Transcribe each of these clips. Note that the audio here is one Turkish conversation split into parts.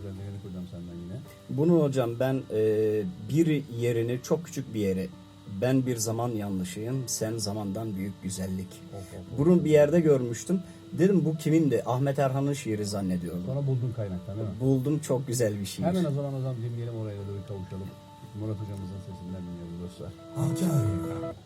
özelliklerini kuracağım senden yine. Bunu hocam ben e, bir yerini çok küçük bir yere ben bir zaman yanlışıyım sen zamandan büyük güzellik. Of, of, of. Bunu bir yerde görmüştüm. Dedim bu kimindi? Ahmet Erhan'ın şiiri zannediyordum. Sonra buldun kaynaktan değil mi? Buldum çok güzel bir şiir. Hemen o zaman o zaman dinleyelim oraya da bir kavuşalım. Murat hocamızın sesinden dinleyelim dostlar. Acayip.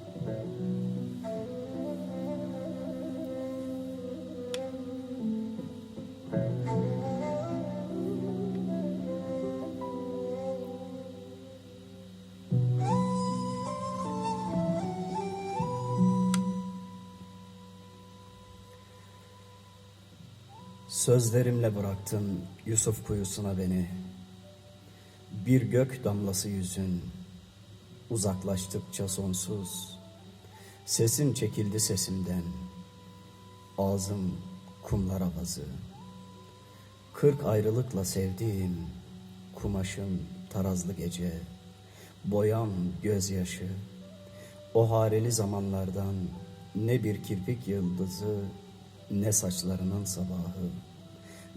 Sözlerimle bıraktın Yusuf kuyusuna beni. Bir gök damlası yüzün uzaklaştıkça sonsuz. Sesin çekildi sesimden. Ağzım kumlar avazı. Kırk ayrılıkla sevdiğim kumaşım tarazlı gece. Boyam gözyaşı. O hareli zamanlardan ne bir kirpik yıldızı ne saçlarının sabahı.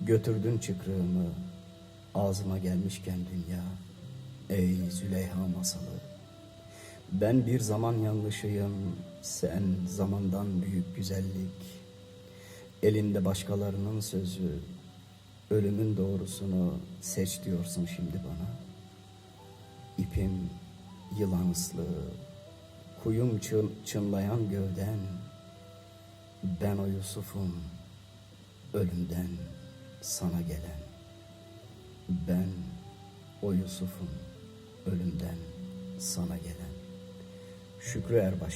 Götürdün çıkrığımı ağzıma gelmişken dünya. Ey Züleyha masalı. Ben bir zaman yanlışıyım, sen zamandan büyük güzellik. Elinde başkalarının sözü, ölümün doğrusunu seç diyorsun şimdi bana. İpim yılan ıslığı, kuyum çın, çınlayan gövden. Ben o Yusuf'um, ölümden sana gelen. Ben o Yusuf'um, ölümden sana gelen. Şükrü Erbaş.